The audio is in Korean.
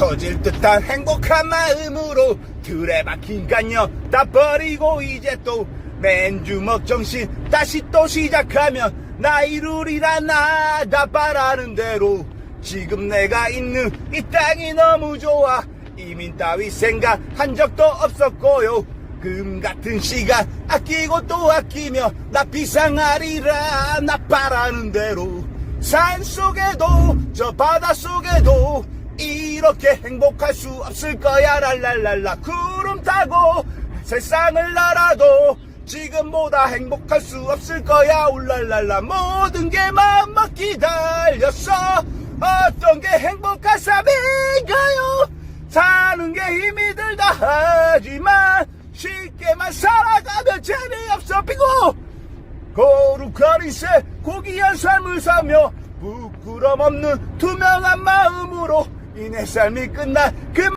터질 듯한 행복한 마음으로 틀에 박힌 간녀 다 버리고 이제 또 맨주먹 정신 다시 또 시작하면 나 이루리라 나다 바라는 대로 지금 내가 있는 이 땅이 너무 좋아. 이민 따위 생각한 적도 없었고요. 금 같은 시간 아끼고 또 아끼며 나 비상하리라 나 바라는 대로 산 속에도 저 바다 속에도 이렇게 행복할 수 없을 거야. 랄랄랄라. 구름 타고 세상을 날아도 지금보다 행복할 수 없을 거야. 울랄랄라. 모든 게 마음먹기 달렸어. 어떤 게 행복한 삶인가요? 사는 게 힘이 들다. 하지만 쉽게만 살아가면 재미없어. 피고! 거룩한 이세 고귀한 삶을 사며 부끄럼 없는 투명한 마음으로 이내 삶이 끝날 그